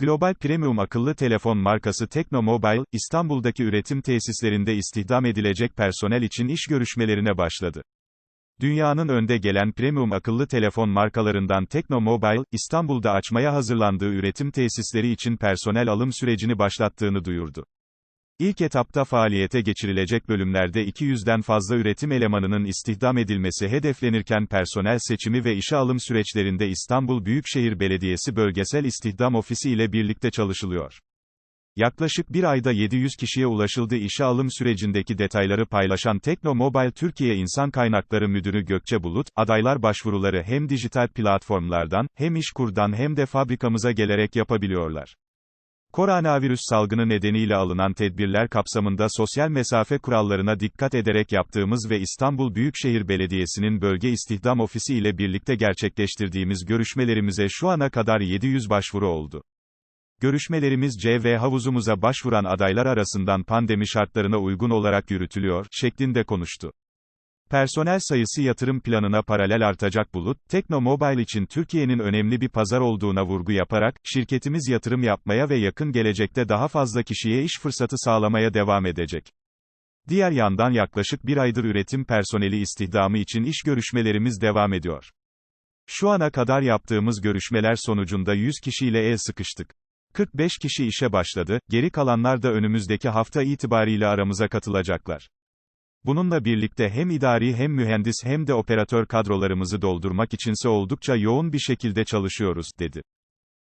Global Premium akıllı telefon markası Teknomobile, İstanbul'daki üretim tesislerinde istihdam edilecek personel için iş görüşmelerine başladı. Dünyanın önde gelen premium akıllı telefon markalarından Teknomobile, İstanbul'da açmaya hazırlandığı üretim tesisleri için personel alım sürecini başlattığını duyurdu. İlk etapta faaliyete geçirilecek bölümlerde 200'den fazla üretim elemanının istihdam edilmesi hedeflenirken personel seçimi ve işe alım süreçlerinde İstanbul Büyükşehir Belediyesi Bölgesel İstihdam Ofisi ile birlikte çalışılıyor. Yaklaşık bir ayda 700 kişiye ulaşıldı işe alım sürecindeki detayları paylaşan Teknomobile Türkiye İnsan Kaynakları Müdürü Gökçe Bulut, adaylar başvuruları hem dijital platformlardan, hem işkurdan hem de fabrikamıza gelerek yapabiliyorlar. Koronavirüs salgını nedeniyle alınan tedbirler kapsamında sosyal mesafe kurallarına dikkat ederek yaptığımız ve İstanbul Büyükşehir Belediyesi'nin Bölge İstihdam Ofisi ile birlikte gerçekleştirdiğimiz görüşmelerimize şu ana kadar 700 başvuru oldu. Görüşmelerimiz CV havuzumuza başvuran adaylar arasından pandemi şartlarına uygun olarak yürütülüyor, şeklinde konuştu. Personel sayısı yatırım planına paralel artacak Bulut, Teknomobile için Türkiye'nin önemli bir pazar olduğuna vurgu yaparak, şirketimiz yatırım yapmaya ve yakın gelecekte daha fazla kişiye iş fırsatı sağlamaya devam edecek. Diğer yandan yaklaşık bir aydır üretim personeli istihdamı için iş görüşmelerimiz devam ediyor. Şu ana kadar yaptığımız görüşmeler sonucunda 100 kişiyle el sıkıştık. 45 kişi işe başladı, geri kalanlar da önümüzdeki hafta itibariyle aramıza katılacaklar. Bununla birlikte hem idari hem mühendis hem de operatör kadrolarımızı doldurmak içinse oldukça yoğun bir şekilde çalışıyoruz, dedi.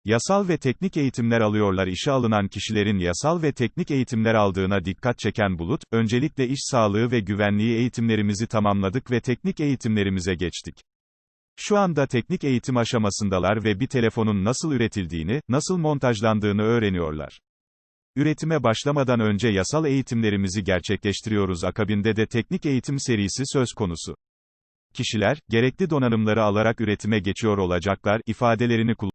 Yasal ve teknik eğitimler alıyorlar işe alınan kişilerin yasal ve teknik eğitimler aldığına dikkat çeken Bulut, öncelikle iş sağlığı ve güvenliği eğitimlerimizi tamamladık ve teknik eğitimlerimize geçtik. Şu anda teknik eğitim aşamasındalar ve bir telefonun nasıl üretildiğini, nasıl montajlandığını öğreniyorlar. Üretime başlamadan önce yasal eğitimlerimizi gerçekleştiriyoruz akabinde de teknik eğitim serisi söz konusu. Kişiler, gerekli donanımları alarak üretime geçiyor olacaklar, ifadelerini kullandı.